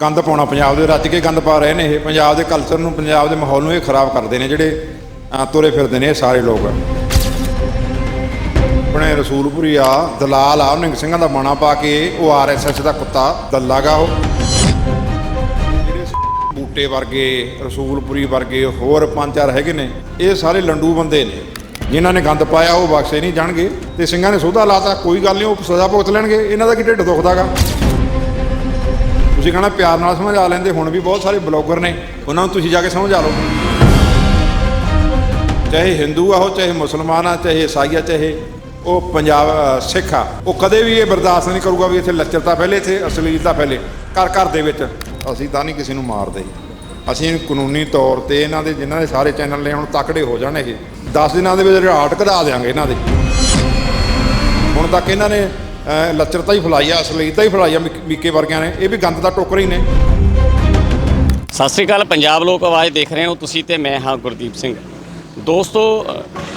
ਗੰਦ ਪਾਉਣਾ ਪੰਜਾਬ ਦੇ ਰੱਜ ਕੇ ਗੰਦ ਪਾ ਰਹੇ ਨੇ ਇਹ। ਪੰਜਾਬ ਦੇ ਕਲਚਰ ਨੂੰ, ਪੰਜਾਬ ਦੇ ਮਾਹੌਲ ਨੂੰ ਇਹ ਖਰਾਬ ਕਰਦੇ ਨੇ ਜਿਹੜੇ ਤੁਰੇ ਫਿਰਦੇ ਨੇ ਇਹ ਸਾਰੇ ਲੋਕ। ਆਪਣੇ ਰਸੂਲਪੁਰੀ ਆ, ਦਲਾਲ ਆ, ਨਿੰਗ ਸਿੰਘਾਂ ਦਾ ਬਾਣਾ ਪਾ ਕੇ ਉਹ ਆਰਐਸਐਸ ਦਾ ਕੁੱਤਾ ਦੱਲਾਗਾ ਉਹ। ਜਿਹੜੇ ਬੂਟੇ ਵਰਗੇ, ਰਸੂਲਪੁਰੀ ਵਰਗੇ ਹੋਰ ਪੰਜ ਚਾਰ ਹੈਗੇ ਨੇ, ਇਹ ਸਾਰੇ ਲੰਡੂ ਬੰਦੇ ਨੇ। ਜਿਨ੍ਹਾਂ ਨੇ ਗੰਦ ਪਾਇਆ ਉਹ ਬਖਸ਼ੇ ਨਹੀਂ ਜਾਣਗੇ ਤੇ ਸਿੰਘਾਂ ਨੇ ਸੋਧਾ ਲਾਤਾ, ਕੋਈ ਗੱਲ ਨਹੀਂ, ਉਹ ਸਜ਼ਾ ਭੁਗਤ ਲੈਣਗੇ। ਇਹਨਾਂ ਦਾ ਕੀ ਢਿੱਡ ਦੁਖਦਾਗਾ ਤੁਸੀਂ ਕਹਣਾ ਪਿਆਰ ਨਾਲ ਸਮਝਾ ਲੈਂਦੇ, ਹੁਣ ਵੀ ਬਹੁਤ ਸਾਰੇ ਬਲੌਗਰ ਨੇ, ਉਹਨਾਂ ਨੂੰ ਤੁਸੀਂ ਜਾ ਕੇ ਸਮਝਾ ਲਓ। ਚਾਹੇ ਹਿੰਦੂ ਆ ਉਹ, ਚਾਹੇ ਮੁਸਲਮਾਨ ਆ, ਚਾਹੇ ਈਸਾਈ ਆ, ਚਾਹੇ ਉਹ ਪੰਜਾਬ ਸਿੱਖ ਆ, ਉਹ ਕਦੇ ਵੀ ਇਹ ਬਰਦਾਸ਼ਤ ਨਹੀਂ ਕਰੂਗਾ ਵੀ ਇੱਥੇ ਲੱਚਰਤਾ ਫੈਲੇ, ਇੱਥੇ ਅਸ਼ਲੀਲਤਾ ਫੈਲੇ, ਘਰ ਘਰ ਦੇ ਵਿੱਚ। ਅਸੀਂ ਤਾਂ ਨਹੀਂ ਕਿਸੇ ਨੂੰ ਮਾਰਦੇ। ਅਸੀਂ ਕਾਨੂੰਨੀ ਤੌਰ ਤੇ ਇਹਨਾਂ ਦੇ, ਜਿਨ੍ਹਾਂ ਦੇ ਸਾਰੇ ਚੈਨਲ ਨੇ, ਹੁਣ ਤਕੜੇ ਹੋ ਜਾਣ ਇਹ। 10 ਦਿਨਾਂ ਦੇ ਵਿੱਚ ਰਿਹਾਟ ਕਢਾ ਦੇਾਂਗੇ ਇਹਨਾਂ ਦੇ। ਹੁਣ ਤੱਕ ਇਹਨਾਂ ਨੇ ਲੱਚਰਤਾ ਹੀ ਫੈਲਾਈ ਆ ਅਸ਼ਲੀਲਤਾ ਹੀ ਫੈਲਾਈ ਆ ਮੀਕੇ ਵਰਗਿਆਂ ਨੇ। ਇਹ ਵੀ ਗੰਦ ਦਾ ਟੋਕਰ ਹੀ ਨੇ। ਸਤਿ ਸ੍ਰੀ ਅਕਾਲ, ਪੰਜਾਬ ਲੋਕ ਆਵਾਜ਼ ਦੇਖ ਰਹੇ ਹੋ ਤੁਸੀਂ ਤੇ ਮੈਂ ਹਾਂ ਗੁਰਦੀਪ ਸਿੰਘ। ਦੋਸਤੋ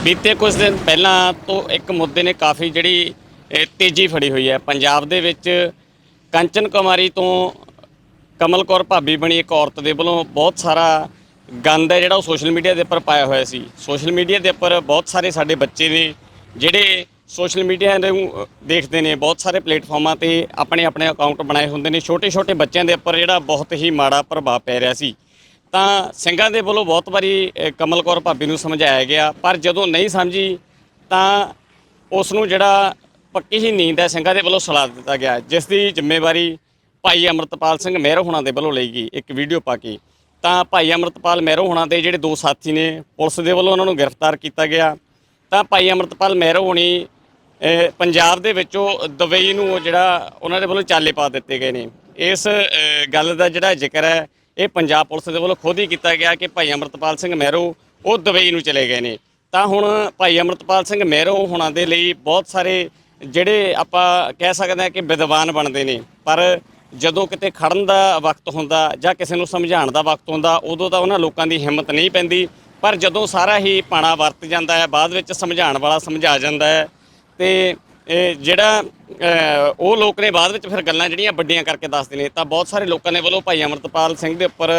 ਬੀਤੇ ਕੁਝ ਦਿਨ ਪਹਿਲਾਂ ਤੋਂ ਇੱਕ ਮੁੱਦੇ ਨੇ ਕਾਫੀ ਜਿਹੜੀ ਤੇਜ਼ੀ ਫੜੀ ਹੋਈ ਹੈ। ਪੰਜਾਬ ਦੇ ਵਿੱਚ ਕੰਚਨ ਕੁਮਾਰੀ ਤੋਂ ਕਮਲ ਕੌਰ ਭਾਬੀ ਬਣੀ ਇੱਕ ਔਰਤ ਦੇ ਵੱਲੋਂ ਬਹੁਤ ਸਾਰਾ ਗੰਦ ਹੈ ਜਿਹੜਾ ਉਹ ਸੋਸ਼ਲ ਮੀਡੀਆ ਦੇ ਉੱਪਰ ਪਾਇਆ ਹੋਇਆ ਸੀ। ਸੋਸ਼ਲ ਮੀਡੀਆ ਦੇ ਉੱਪਰ ਬਹੁਤ ਸਾਰੇ ਸਾਡੇ ਬੱਚੇ ਨੇ ਜਿਹੜੇ ਸੋਸ਼ਲ ਮੀਡੀਆ ਨੂੰ ਦੇਖਦੇ ਨੇ ਬਹੁਤ ਸਾਰੇ ਪਲੇਟਫਾਰਮਾਂ ਤੇ ਆਪਣੇ ਆਪਣੇ ਅਕਾਊਂਟ ਬਣਾਏ ਹੁੰਦੇ ਨੇ। ਛੋਟੇ ਛੋਟੇ ਬੱਚਿਆਂ ਦੇ ਉੱਪਰ ਜਿਹੜਾ ਬਹੁਤ ਹੀ ਮਾੜਾ ਪ੍ਰਭਾਵ ਪੈ ਰਿਹਾ ਸੀ। ਤਾਂ ਸਿੰਘਾਂ ਦੇ ਵੱਲੋਂ ਬਹੁਤ ਵਾਰੀ ਅ, ਕਮਲ ਕੌਰ ਭਾਬੀ ਨੂੰ ਸਮਝਾਇਆ ਗਿਆ ਪਰ ਜਦੋਂ ਨਹੀਂ ਸਮਝੀ ਤਾਂ ਉਸ ਨੂੰ ਜਿਹੜਾ ਪੱਕੀ ਹੀ ਨੀਂਦ ਹੈ ਸਿੰਘਾਂ ਦੇ ਵੱਲੋਂ ਸਲਾਹ ਦਿੱਤਾ ਗਿਆ। ਜਿਸ ਦੀ ਜ਼ਿੰਮੇਵਾਰੀ ਭਾਈ ਅਮਰਤਪਾਲ ਸਿੰਘ ਮਹਿਰੋ ਹੋਣਾ ਦੇ ਵੱਲੋਂ ਲਈ ਗਈ ਇੱਕ ਵੀਡੀਓ ਪਾ ਕੇ। ਤਾਂ ਭਾਈ ਅਮਰਤਪਾਲ ਮਹਿਰੋ ਹੋਣਾ ਦੇ ਜਿਹੜੇ ਦੋ ਸਾਥੀ ਨੇ ਪੁਲਿਸ ਦੇ ਵੱਲੋਂ ਉਹਨਾਂ ਨੂੰ ਗ੍ਰਿਫਤਾਰ ਕੀਤਾ ਗਿਆ। ਤਾਂ ਭਾਈ ਅਮਰਤਪਾਲ ਮਹਿਰੋ ਹੁਣੀ ਪੰਜਾਬ ਦੇ ਵਿੱਚੋਂ ਦੁਬਈ ਨੂੰ ਜਿਹੜਾ ਉਹਨਾਂ ਦੇ ਵੱਲੋਂ ਚਾਲੇ ਪਾ ਦਿੱਤੇ ਗਏ ਨੇ। ਇਸ ਗੱਲ ਦਾ ਜਿਹੜਾ ਜ਼ਿਕਰ ਹੈ, ਇਹ ਪੰਜਾਬ ਪੁਲਿਸ ਦੇ ਵੱਲੋਂ ਖੁਦ ਹੀ ਕੀਤਾ ਗਿਆ ਕਿ ਭਾਈ ਅਮਰਤਪਾਲ ਸਿੰਘ ਮਹਿਰੋ ਉਹ ਦੁਬਈ ਨੂੰ ਚਲੇ ਗਏ ਨੇ। ਤਾਂ ਹੁਣ ਭਾਈ ਅਮਰਤਪਾਲ ਸਿੰਘ ਮਹਿਰੋ ਹੁਣਾਂ ਦੇ ਲਈ ਬਹੁਤ ਸਾਰੇ ਜਿਹੜੇ ਆਪਾਂ ਕਹਿ ਸਕਦੇ ਹਾਂ ਕਿ ਵਿਦਵਾਨ ਬਣਦੇ ਨੇ। ਪਰ ਜਦੋਂ ਕਿਤੇ ਖੜਨ ਦਾ ਵਕਤ ਹੁੰਦਾ ਜਾਂ ਕਿਸੇ ਨੂੰ ਸਮਝਾਉਣ ਦਾ ਵਕਤ ਹੁੰਦਾ, ਉਦੋਂ ਤਾਂ ਉਹਨਾਂ ਲੋਕਾਂ ਦੀ ਹਿੰਮਤ ਨਹੀਂ ਪੈਂਦੀ। ਪਰ ਜਦੋਂ ਸਾਰਾ ਹੀ ਪਾਣਾ ਵਰਤ ਜਾਂਦਾ ਹੈ, ਬਾਅਦ ਵਿੱਚ ਸਮਝਾਉਣ ਵਾਲਾ ਸਮਝਾ ਜਾਂਦਾ ਹੈ ਤੇ ਜਿਹੜਾ ਉਹ ਲੋਕ ਨੇ ਬਾਅਦ ਵਿੱਚ ਫਿਰ ਗੱਲਾਂ ਜਿਹੜੀਆਂ ਵੱਡੀਆਂ ਕਰਕੇ ਦੱਸਦੇ ਨੇ ਤਾਂ ਬਹੁਤ ਸਾਰੇ ਲੋਕਾਂ ਨੇ ਵੱਲੋਂ ਭਾਈ ਅਮਰਤਪਾਲ ਸਿੰਘ ਦੇ ਉੱਪਰ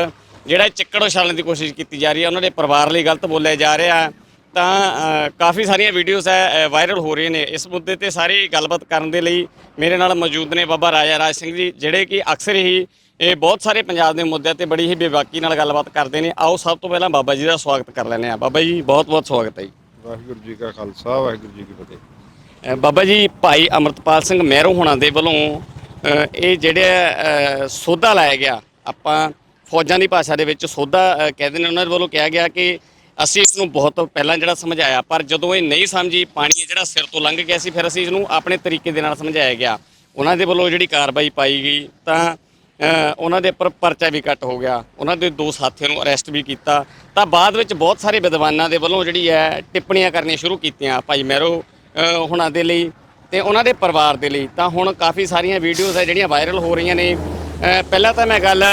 ਜਿਹੜਾ ਚਿੱਕੜ ਉਛਾਲਣ ਦੀ ਕੋਸ਼ਿਸ਼ ਕੀਤੀ ਜਾ ਰਹੀ ਹੈ, ਉਹਨਾਂ ਦੇ ਪਰਿਵਾਰ ਲਈ ਗਲਤ ਬੋਲਿਆ ਜਾ ਰਿਹਾ ਤਾਂ ਕਾਫੀ ਸਾਰੀਆਂ ਵੀਡੀਓਜ਼ ਹੈ ਵਾਇਰਲ ਹੋ ਰਹੀਆਂ ਨੇ। ਇਸ ਮੁੱਦੇ ਤੇ ਸਾਰੀ ਗੱਲਬਾਤ ਕਰਨ ਦੇ ਲਈ ਮੇਰੇ ਨਾਲ ਮੌਜੂਦ ਨੇ ਬਾਬਾ ਰਾਜਾ ਰਾਜ ਸਿੰਘ ਜੀ, ਜਿਹੜੇ ਕਿ ਅਕਸਰ ਹੀ ਇਹ ਬਹੁਤ ਸਾਰੇ ਪੰਜਾਬ ਦੇ ਮੁੱਦਿਆਂ ਤੇ ਬੜੀ ਹੀ ਬੇਬਾਕੀ ਨਾਲ ਗੱਲਬਾਤ ਕਰਦੇ ਨੇ। ਆਓ, ਸਭ ਤੋਂ ਪਹਿਲਾਂ ਬਾਬਾ ਜੀ ਦਾ ਸਵਾਗਤ ਕਰ ਲੈਂਦੇ ਆ ਬਾਬਾ ਜੀ ਬਹੁਤ ਬਹੁਤ ਸਵਾਗਤ ਹੈ ਜੀ। ਵਾਹਿਗੁਰੂ ਜੀ ਕਾ ਖਾਲਸਾ, ਵਾਹਿਗੁਰੂ ਜੀ ਕੀ ਫਤਿਹ। ਬਾਬਾ ਜੀ ਭਾਈ ਅਮਰਤਪਾਲ ਸਿੰਘ ਮਹਿਰੋ ਹੋਣਾ ਦੇ ਵੱਲੋਂ ਇਹ ਜਿਹੜੇ ਅ, ਸੋਧਾ ਲਾਇਆ ਗਿਆ। ਆਪਾਂ ਫੌਜਾਂ ਦੀ ਭਾਸ਼ਾ ਦੇ ਵਿੱਚ ਸੋਧਾ ਅ, ਕਹਿੰਦੇ ਨੇ ਉਹਨਾਂ ਦੇ ਵੱਲੋਂ ਕਿਹਾ ਗਿਆ ਕਿ ਅਸੀਂ ਇਸ ਨੂੰ ਬਹੁਤ ਪਹਿਲਾਂ ਜਿਹੜਾ ਸਮਝਾਇਆ ਪਰ ਜਦੋਂ ਇਹ ਨਹੀਂ ਸਮਝੀ ਪਾਣੀ ਜਿਹੜਾ ਸਿਰ ਤੋਂ ਲੰਘ ਗਿਆ ਸੀ ਫਿਰ ਅਸੀਂ ਇਹਨੂੰ ਆਪਣੇ ਤਰੀਕੇ ਦੇ ਨਾਲ ਸਮਝਾਇਆ ਗਿਆ। ਉਹਨਾਂ ਦੇ ਵੱਲੋਂ ਜਿਹੜੀ ਕਾਰਵਾਈ ਪਾਈ ਗਈ ਤਾਂ ਉਹਨਾਂ ਦੇ ਉੱਪਰ ਪਰਚਾ ਵੀ ਕੱਟ ਹੋ ਗਿਆ। ਉਹਨਾਂ ਦੇ ਦੋ ਸਾਥੀਆਂ ਨੂੰ ਅਰੈਸਟ ਵੀ ਕੀਤਾ। ਤਾਂ ਬਾਅਦ ਵਿੱਚ ਬਹੁਤ ਸਾਰੇ ਵਿਦਵਾਨਾਂ ਦੇ ਵੱਲੋਂ ਜਿਹੜੀ ਹੈ ਟਿੱਪਣੀਆਂ ਕਰਨੀਆਂ ਸ਼ੁਰੂ ਕੀਤੀਆਂ। ਭਾਈ ਮਹਿਰੋ ਹੁਣਾਂ ਦੇ ਲਈ ਤੇ ਉਹਨਾਂ ਦੇ ਪਰਿਵਾਰ ਦੇ ਲਈ। ਤਾਂ ਹੁਣ ਕਾਫੀ ਸਾਰੀਆਂ ਵੀਡੀਓਜ਼ ਹੈ ਜਿਹੜੀਆਂ ਵਾਇਰਲ ਹੋ ਰਹੀਆਂ ਨੇ। ਪਹਿਲਾਂ ਤਾਂ ਮੈਂ ਗੱਲ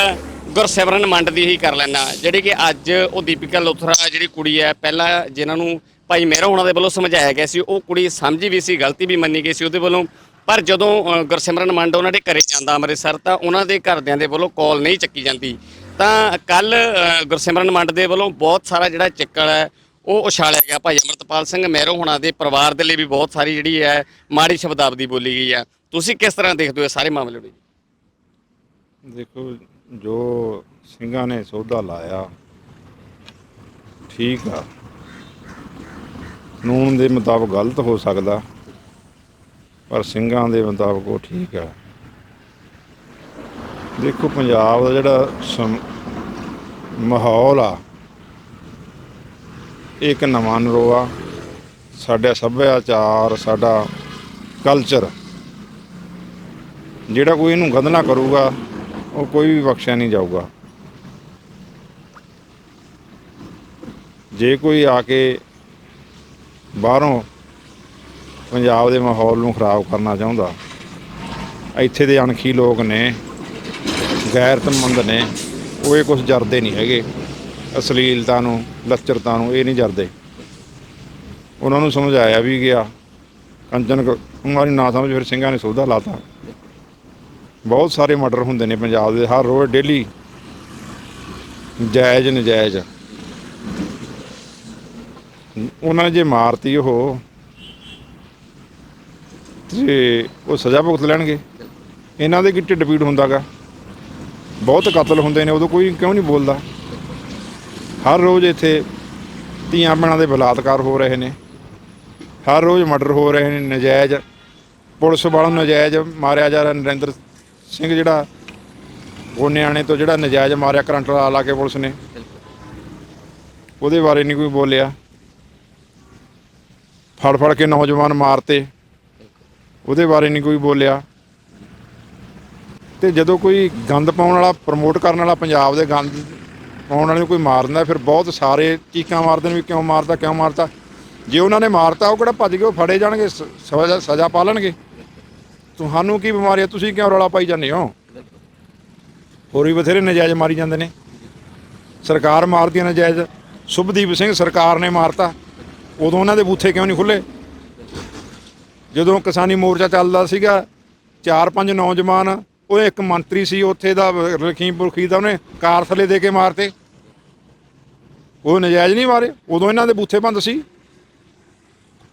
ਗੁਰਸਿਮਰਨ ਮੰਡ ਦੀ ਹੀ ਕਰ ਲੈਣਾ ਜਿਹੜੀ ਕਿ ਅੱਜ ਉਹ ਦੀਪਿਕਾ ਲੋਥਰਾ ਜਿਹੜੀ ਕੁੜੀ ਹੈ, ਪਹਿਲਾਂ ਜਿਨ੍ਹਾਂ ਨੂੰ ਭਾਈ ਮਹਿਰਾ ਹੁਣਾਂ ਦੇ ਵੱਲੋਂ ਸਮਝਾਇਆ ਗਿਆ ਸੀ, ਉਹ ਕੁੜੀ ਸਮਝੀ ਵੀ ਸੀ, ਗਲਤੀ ਵੀ ਮੰਨੀ ਗਈ ਸੀ ਉਹਦੇ ਵੱਲੋਂ। ਪਰ ਜਦੋਂ ਗੁਰਸਿਮਰਨ ਮੰਡ ਉਹਨਾਂ ਦੇ ਘਰੇ ਜਾਂਦਾ ਅੰਮ੍ਰਿਤਸਰ, ਤਾਂ ਉਹਨਾਂ ਦੇ ਘਰਦਿਆਂ ਦੇ ਵੱਲੋਂ ਕਾਲ ਨਹੀਂ ਚੱਕੀ ਜਾਂਦੀ। ਤਾਂ ਕੱਲ ਗੁਰਸਿਮਰਨ ਮੰਡ ਦੇ ਵੱਲੋਂ ਬਹੁਤ ਸਾਰਾ ਜਿਹੜਾ ਚੱਕਲ ਹੈ ਉਹ ਉਛਾਲਿਆ ਗਿਆ। ਭਾਈ ਅਮਰਤਪਾਲ ਸਿੰਘ ਮਹਿਰੋ ਹੁਣਾਂ ਦੇ ਪਰਿਵਾਰ ਦੇ ਲਈ ਵੀ ਬਹੁਤ ਸਾਰੀ ਜਿਹੜੀ ਹੈ, ਮਾੜੀ ਸ਼ਬਦਾਵਲੀ ਬੋਲੀ ਗਈ ਹੈ। ਤੁਸੀਂ ਕਿਸ ਤਰ੍ਹਾਂ ਦੇਖਦੇ ਹੋ ਇਹ ਸਾਰੇ ਮਾਮਲੇ ਨੂੰ? ਦੇਖੋ, ਜੋ ਸਿੰਘਾਂ ਨੇ ਸੌਦਾ ਲਾਇਆ, ਠੀਕ ਆ। ਕਾਨੂੰਨ ਦੇ ਮੁਤਾਬਕ ਗਲਤ ਹੋ ਸਕਦਾ, ਪਰ ਸਿੰਘਾਂ ਦੇ ਮੁਤਾਬਕ ਉਹ ਠੀਕ ਆ। ਦੇਖੋ, ਪੰਜਾਬ ਦਾ ਜਿਹੜਾ ਸਮ- ਮਾਹੌਲ ਆ ਇਹ ਇੱਕ ਨਵਾਂ ਨਰੋਆ, ਸਾਡਾ ਸੱਭਿਆਚਾਰ, ਸਾਡਾ ਕਲਚਰ ਜਿਹੜਾ ਕੋਈ ਇਹਨੂੰ ਗੰਦਲਾ ਕਰੂਗਾ, ਉਹ ਕੋਈ ਵੀ ਬਖਸ਼ਿਆ ਨਹੀਂ ਜਾਊਗਾ। ਜੇ ਕੋਈ ਆ ਕੇ ਬਾਹਰੋਂ ਪੰਜਾਬ ਦੇ ਮਾਹੌਲ ਨੂੰ ਖਰਾਬ ਕਰਨਾ ਚਾਹੁੰਦਾ, ਇੱਥੇ ਦੇ ਅਣਖੀ ਲੋਕ ਨੇ, ਗੈਰਤਮੰਦ ਨੇ, ਉਹ ਇਹ ਕੁਝ ਜਰਦੇ ਨਹੀਂ ਹੈਗੇ। ਅਸ਼ਲੀਲਤਾ ਨੂੰ, ਲੱਚਰਤਾ ਨੂੰ ਇਹ ਨਹੀਂ ਜਰਦੇ। ਉਹਨਾਂ ਨੂੰ ਸਮਝਾਇਆ ਵੀ ਗਿਆ। ਕੰਚਨ ਕੁਮਾਰੀ ਨਾ ਸਮਝ ਫਿਰ ਸਿੰਘਾਂ ਨੇ ਸੌਦਾ ਲਾਤਾ। ਬਹੁਤ ਸਾਰੇ ਮਰਡਰ ਹੁੰਦੇ ਨੇ ਪੰਜਾਬ ਦੇ, ਹਰ ਰੋਜ਼ ਡੇਲੀ ਜਾਇਜ਼, ਨਜਾਇਜ਼। ਉਹਨਾਂ ਨੇ ਜੇ ਮਾਰਤੀ ਉਹ, ਤੇ ਉਹ ਸਜ਼ਾ ਭੁਗਤ ਲੈਣਗੇ। ਇਹਨਾਂ ਦੇ ਕੀ ਢਿੱਡ ਪੀੜ ਹੁੰਦਾਗਾ? ਬਹੁਤ ਕਤਲ ਹੁੰਦੇ ਨੇ, ਉਦੋਂ ਕੋਈ ਕਿਉਂ ਨਹੀਂ ਬੋਲਦਾ? ਹਰ ਰੋਜ਼ ਇੱਥੇ ਧੀਆਂ ਭੈਣਾਂ ਦੇ ਬਲਾਤਕਾਰ ਹੋ ਰਹੇ ਨੇ। ਹਰ ਰੋਜ਼ ਮਰਡਰ ਹੋ ਰਹੇ ਨੇ। ਨਜਾਇਜ਼ ਪੁਲਿਸ ਵਾਲਿਆਂ ਨਜਾਇਜ਼ ਮਾਰਿਆ ਜਾ ਰਿਹਾ। ਨਰਿੰਦਰ ਸਿੰਘ ਜਿਹੜਾ, ਉਹ ਨਿਆਣੇ ਤੋਂ ਜਿਹੜਾ ਨਜਾਇਜ਼ ਮਾਰਿਆ ਕਰੰਟ ਲਾ ਲਾ ਕੇ ਪੁਲਿਸ ਨੇ। ਉਹਦੇ ਬਾਰੇ ਨਹੀਂ ਕੋਈ ਬੋਲਿਆ। ਫੜ ਫੜ ਕੇ ਨੌਜਵਾਨ ਮਾਰਤੇ। ਉਹਦੇ ਬਾਰੇ ਨਹੀਂ ਕੋਈ ਬੋਲਿਆ। ਤੇ ਜਦੋਂ ਕੋਈ ਗੰਦ ਪਾਉਣ ਵਾਲਾ, ਪ੍ਰਮੋਟ ਕਰਨ ਵਾਲਾ ਪੰਜਾਬ ਦੇ ਗੰਦ ਆਉਣ ਵਾਲੇ ਨੂੰ ਕੋਈ ਮਾਰ ਦਿੰਦਾ ਫਿਰ ਬਹੁਤ ਸਾਰੇ ਚੀਕਾਂ ਮਾਰਦੇ ਨੇ ਵੀ ਕਿਉਂ ਮਾਰਦਾ ਕਿਉਂ ਮਾਰਦਾ। ਜੇ ਉਹਨਾਂ ਨੇ ਮਾਰਤਾ, ਉਹ ਕਿਹੜਾ ਭੱਜ ਕੇ ਉਹ ਫੜੇ ਜਾਣਗੇ, ਸ- ਸਜ਼ਾ ਸਜ਼ਾ ਪਾਲਣਗੇ ਤੁਹਾਨੂੰ ਕੀ ਬਿਮਾਰੀ ਹੈ ਤੁਸੀਂ ਕਿਉਂ ਰੌਲਾ ਪਾਈ ਜਾਂਦੇ ਹੋ? ਹੋਰ ਵੀ ਬਥੇਰੇ ਨਜਾਇਜ਼ ਮਾਰੀ ਜਾਂਦੇ ਨੇ। ਸਰਕਾਰ ਮਾਰਦੀ ਹੈ ਨਜਾਇਜ਼। ਸੁਭਦੀਪ ਸਿੰਘ ਸਰਕਾਰ ਨੇ ਮਾਰਤਾ। ਉਦੋਂ ਉਹਨਾਂ ਦੇ ਬੂਥੇ ਕਿਉਂ ਨਹੀਂ ਖੁੱਲੇ ਜਦੋਂ ਕਿਸਾਨੀ ਮੋਰਚਾ ਚੱਲਦਾ ਸੀਗਾ, ਚਾਰ ਪੰਜ ਨੌਜਵਾਨ ਉਹ ਇੱਕ ਮੰਤਰੀ ਸੀ ਉੱਥੇ ਦਾ ਲਖੀਮਪੁਰ ਖੀਰ ਦਾ, ਉਹਨੇ ਕਾਰ ਥੱਲੇ ਦੇ ਕੇ ਮਾਰਤੇ। ਉਹ ਨਜਾਇਜ਼ ਨਹੀਂ ਮਾਰੇ, ਉਦੋਂ ਇਹਨਾਂ ਦੇ ਬੂਥੇ ਬੰਦ ਸੀ।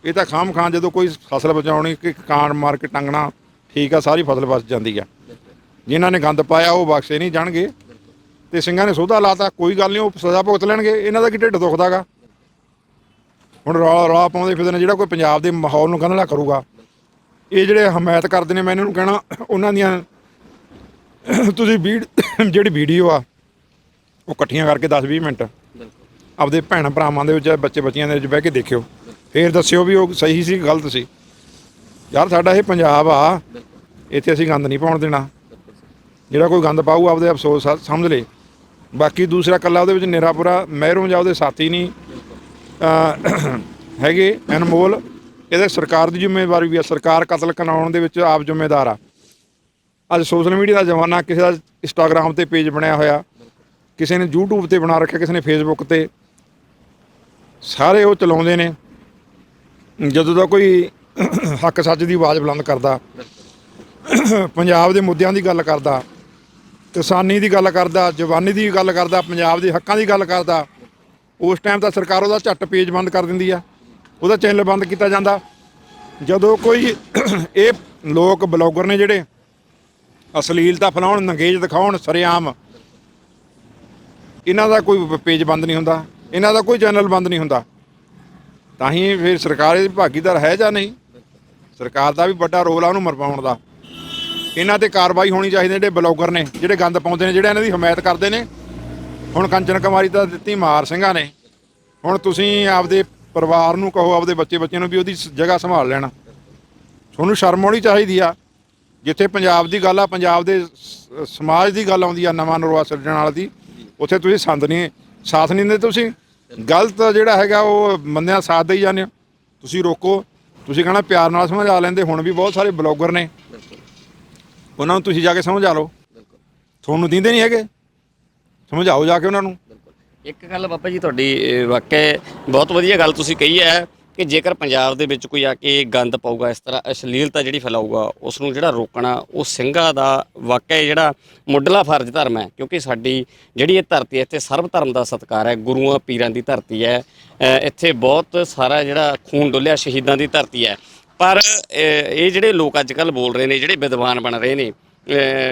ਇਹ ਤਾਂ ਖਾਮ ਖਾਂ ਜਦੋਂ ਕੋਈ ਫਸਲ ਬਚਾਉਣੀ, ਕਿ ਕਾਣ ਮਾਰ ਕੇ ਟੰਗਣਾ, ਠੀਕ ਆ, ਸਾਰੀ ਫਸਲ ਬਚ ਜਾਂਦੀ ਆ। ਜਿਨ੍ਹਾਂ ਨੇ ਗੰਦ ਪਾਇਆ, ਉਹ ਬਖਸ਼ੇ ਨਹੀਂ ਜਾਣਗੇ। ਤੇ ਸਿੰਘਾਂ ਨੇ ਸੋਧਾ ਲਾਤਾ, ਕੋਈ ਗੱਲ ਨਹੀਂ, ਉਹ ਸਜ਼ਾ ਭੁਗਤ ਲੈਣਗੇ। ਇਹਨਾਂ ਦਾ ਕੀ ਢਿੱਡ ਦੁਖਦਾਗਾ? ਹੁਣ ਰੌਲਾ ਰੌਲਾ ਪਾਉਂਦੇ ਫਿਰਦੇ ਨੇ, ਜਿਹੜਾ ਕੋਈ ਪੰਜਾਬ ਦੇ ਮਾਹੌਲ ਨੂੰ ਗੰਧਲਾ ਕਰੂਗਾ। ਇਹ ਜਿਹੜੇ ਹਮਾਇਤ ਕਰਦੇ ਨੇ, ਮੈਂ ਇਹਨਾਂ ਨੂੰ ਕਹਿਣਾ, ਉਹਨਾਂ ਦੀਆਂ ਤੁਸੀਂ ਵੀਡ ਜਿਹੜੀ ਵੀਡੀਓ ਆ, ਉਹ ਇਕੱਠੀਆਂ ਕਰਕੇ 10-20 ਮਿੰਟ ਆਪਦੇ ਭੈਣ ਭਰਾਵਾਂ ਦੇ ਵਿੱਚ ਬੱਚੇ ਬੱਚੀਆਂ ਦੇ ਵਿੱਚ ਬਹਿ ਕੇ ਦੇਖਿਓ। ਫੇਰ ਦੱਸਿਓ ਵੀ ਉਹ ਸਹੀ ਸੀ ਗਲਤ ਸੀ। ਯਾਰ ਸਾਡਾ ਇਹ ਪੰਜਾਬ ਆ, ਇੱਥੇ ਅਸੀਂ ਗੰਦ ਨਹੀਂ ਪਾਉਣ ਦੇਣਾ। ਜਿਹੜਾ ਕੋਈ ਗੰਦ ਪਾਊ, ਆਪਦੇ ਅਫਸੋਸ ਸਮਝ ਲੇ। ਬਾਕੀ ਦੂਸਰਾ ਕੱਲਾ ਉਹਦੇ ਵਿੱਚ ਨਿਰਾਪੁਰਾ ਮਹਿਰੋਂ ਜਾਂ ਉਹਦੇ ਸਾਥੀ ਨਹੀਂ। ਹੈਗੇ ਅਨਮੋਲ, ਇਹਦੇ ਸਰਕਾਰ ਦੀ ਜ਼ਿੰਮੇਵਾਰੀ ਵੀ ਆ। ਸਰਕਾਰ ਕਤਲ ਕਰਾਉਣ ਦੇ ਵਿੱਚ ਆਪ ਜ਼ਿੰਮੇਦਾਰ ਆ। ਅੱਜ ਸੋਸ਼ਲ ਮੀਡੀਆ ਦਾ ਜ਼ਮਾਨਾ ਕਿਸੇ ਦਾ ਇੰਸਟਾਗ੍ਰam ਤੇ ਪੇਜ ਬਣਿਆ ਹੋਇਆ, ਕਿਸੇ ਨੇ YouTube ਤੇ ਬਣਾ ਰੱਖਿਆ, ਕਿਸੇ ਨੇ Facebook ਤੇ, ਸਾਰੇ ਉਹ ਚਲਾਉਂਦੇ ਨੇ। ਜਦੋਂ ਦਾ ਕੋਈ ਹੱਕ ਸੱਚ ਦੀ ਆਵਾਜ਼ ਬੁਲੰਦ ਕਰਦਾ, ਪੰਜਾਬ ਦੇ ਮੁੱਦਿਆਂ ਦੀ ਗੱਲ ਕਰਦਾ, ਕਿਸਾਨੀ ਦੀ ਗੱਲ ਕਰਦਾ, ਜਵਾਨੀ ਦੀ ਗੱਲ ਕਰਦਾ, ਪੰਜਾਬ ਦੇ ਹੱਕਾਂ ਦੀ ਗੱਲ ਕਰਦਾ, ਉਸ ਟਾਈਮ ਤਾਂ ਸਰਕਾਰ ਉਹਦਾ ਝੱਟ ਪੇਜ ਬੰਦ ਕਰ ਦਿੰਦੀ ਆ, ਉਹਦਾ ਚੈਨਲ ਬੰਦ ਕੀਤਾ ਜਾਂਦਾ। ਜਦੋਂ ਕੋਈ ਇਹ ਲੋਕ ਬਲੌਗਰ ਨੇ ਜਿਹੜੇ ਅਸ਼ਲੀਲਤਾ ਫੈਲਾਉਣ, ਨੰਗੇਜ ਦਿਖਾਉਣ, ਸਰੇਆਮ। ਇਹਨਾਂ ਦਾ ਕੋਈ ਪੇਜ ਬੰਦ ਨਹੀਂ ਹੁੰਦਾ। ਇਹਨਾਂ ਦਾ ਕੋਈ ਚੈਨਲ ਬੰਦ ਨਹੀਂ ਹੁੰਦਾ। ਤਾਂ ਹੀ ਫਿਰ ਸਰਕਾਰ ਇਹ ਭਾਗੀਦਾਰ ਹੈ ਜਾਂ ਨਹੀਂ? ਸਰਕਾਰ ਦਾ ਵੀ ਵੱਡਾ ਰੋਲ ਆ ਉਹਨੂੰ ਮਰਵਾਉਣ ਦਾ। ਇਹਨਾਂ ਤੇ ਕਾਰਵਾਈ ਹੋਣੀ ਚਾਹੀਦੀ ਜਿਹੜੇ ਬਲੌਗਰ ਨੇ, ਜਿਹੜੇ ਗੰਦ ਪਾਉਂਦੇ ਨੇ, ਜਿਹੜੇ ਇਹਨਾਂ ਦੀ ਹਮਾਇਤ ਕਰਦੇ ਨੇ। ਹੁਣ ਕੰਚਨ ਕੁਮਾਰੀ ਤਾਂ ਦਿੱਤੀ ਮਾਰ ਸਿੰਘਾਂ ਨੇ। ਹੁਣ ਤੁਸੀਂ ਆਪਦੇ ਪਰਿਵਾਰ ਨੂੰ ਕਹੋ, ਆਪਦੇ ਬੱਚੇ ਬੱਚਿਆਂ ਨੂੰ ਵੀ ਉਹਦੀ ਜਗ੍ਹਾ ਸੰਭਾਲ ਲੈਣਾ। ਤੁਹਾਨੂੰ ਸ਼ਰਮ ਆਉਣੀ ਚਾਹੀਦੀ ਆ। ਜਿੱਥੇ ਪੰਜਾਬ ਦੀ ਗੱਲ ਆ ਪੰਜਾਬ ਦੇ ਸ- ਸਮਾਜ ਦੀ ਗੱਲ ਆਉਂਦੀ ਆ ਨਵਾਂ ਨਰਵਾ ਸਿਰਜਣ ਵਾਲ ਦੀ ਉੱਥੇ ਤੁਸੀਂ ਸੰਦ ਨਹੀਂ ਸਾਥ ਨਹੀਂ ਦਿੰਦੇ ਤੁਸੀਂ। ਗਲਤ ਜਿਹੜਾ ਹੈਗਾ ਉਹ ਮੰਨਿਆ ਸਾਥ ਦੇਈ ਜਾਂਦੇ ਹੋ। ਤੁਸੀਂ ਰੋਕੋ ਤੁਸੀਂ ਕਹਣਾ ਪਿਆਰ ਨਾਲ ਸਮਝਾ ਲੈਂਦੇ ਹੁਣ ਵੀ ਬਹੁਤ ਸਾਰੇ ਬਲੌਗਰ ਨੇ। ਉਹਨਾਂ ਨੂੰ ਤੁਸੀਂ ਜਾ ਕੇ ਸਮਝਾ ਲਓ। ਤੁਹਾਨੂੰ ਦਿੰਦੇ ਨਹੀਂ ਹੈਗੇ। ਸਮਝਾਓ ਜਾ ਕੇ ਉਹਨਾਂ ਨੂੰ। ਇੱਕ ਗੱਲ ਬਾਬਾ ਜੀ ਤੁਹਾਡੀ ਅਹ, ਵਾਕਿਆ ਬਹੁਤ ਵਧੀਆ ਗੱਲ ਤੁਸੀਂ ਕਹੀ ਹੈ। ਕਿ ਜੇਕਰ ਪੰਜਾਬ ਦੇ ਵਿੱਚ ਕੋਈ ਆ ਕੇ ਗੰਦ ਪਾਊਗਾ, ਇਸ ਤਰ੍ਹਾਂ ਅਸ਼ਲੀਲਤਾ ਜਿਹੜੀ ਫੈਲਾਊਗਾ ਉਸ ਨੂੰ ਜਿਹੜਾ ਰੋਕਣਾ, ਉਹ ਸਿੰਘਾਂ ਦਾ ਵਾਕਿਆ ਜਿਹੜਾ ਮੁੱਢਲਾ ਫਰਜ਼ ਧਰਮ ਹੈ, ਕਿਉਂਕਿ ਸਾਡੀ ਜਿਹੜੀ ਇਹ ਧਰਤੀ ਹੈ, ਇੱਥੇ ਸਰਬ ਧਰਮ ਦਾ ਸਤਿਕਾਰ ਹੈ, ਗੁਰੂਆਂ, ਪੀਰਾਂ ਦੀ ਧਰਤੀ ਹੈ ਇੱਥੇ ਬਹੁਤ ਸਾਰਾ ਜਿਹੜਾ ਖੂਨ ਡੁੱਲਿਆ ਸ਼ਹੀਦਾਂ ਦੀ ਧਰਤੀ ਹੈ। ਪਰ ਇਹ ਜਿਹੜੇ ਲੋਕ ਅੱਜ ਕੱਲ ਬੋਲ ਰਹੇ ਨੇ, ਜਿਹੜੇ ਵਿਦਵਾਨ ਬਣ ਰਹੇ ਨੇ